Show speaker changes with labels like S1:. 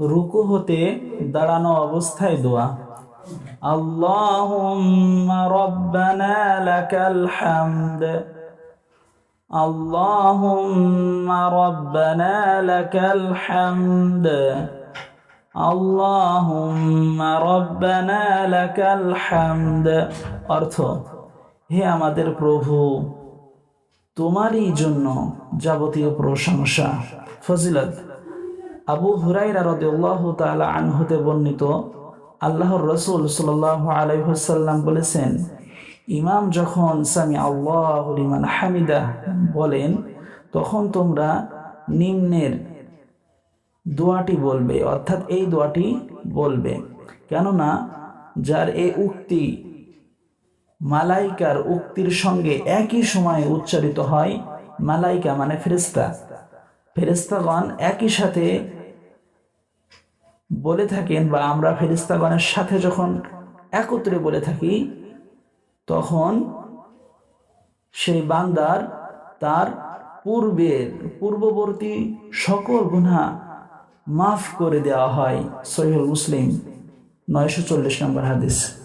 S1: রুকু হতে দাঁড়ানো অবস্থায় দোয়া। আল্লাহুম্মা রব্বানা লাকাল হামদ। আল্লাহুম্মা রব্বানা লাকাল হামদ। আল্লাহুম্মা রব্বানা লাকাল হামদ। অর্থ, হে আমাদের প্রভু, তোমারই জন্য যাবতীয় প্রশংসা, ফজিলত। আবু হুরাইরা রাদিয়াল্লাহু তাআলা আনহুতে বর্ণিত, আল্লাহর রসুল সাল্লাল্লাহু আলাইহি বলেছেন, ইমাম যখন সামি আল্লাহু লিমান হামিদা বলেন, তখন তোমরা নিম্নের দোয়াটি বলবে, অর্থাৎ এই দোয়াটি বলবে। কেননা, যার এই উক্তি মালাইকার উক্তির সঙ্গে একই সময়ে উচ্চারিত হয়, মালাইকা মানে ফেরেস্তা ফেরেস্তাগণ একই সাথে বলে থাকেন বা আমরা ফেরিস্তাগণের সাথে যখন একত্রে বলে থাকি, তখন সেই বান্দার তার পূর্বের, পূর্ববর্তী সকল গুণা মাফ করে দেওয়া হয় সহিহুল মুসলিম, নয়শো চল্লিশ নম্বর হাদিস।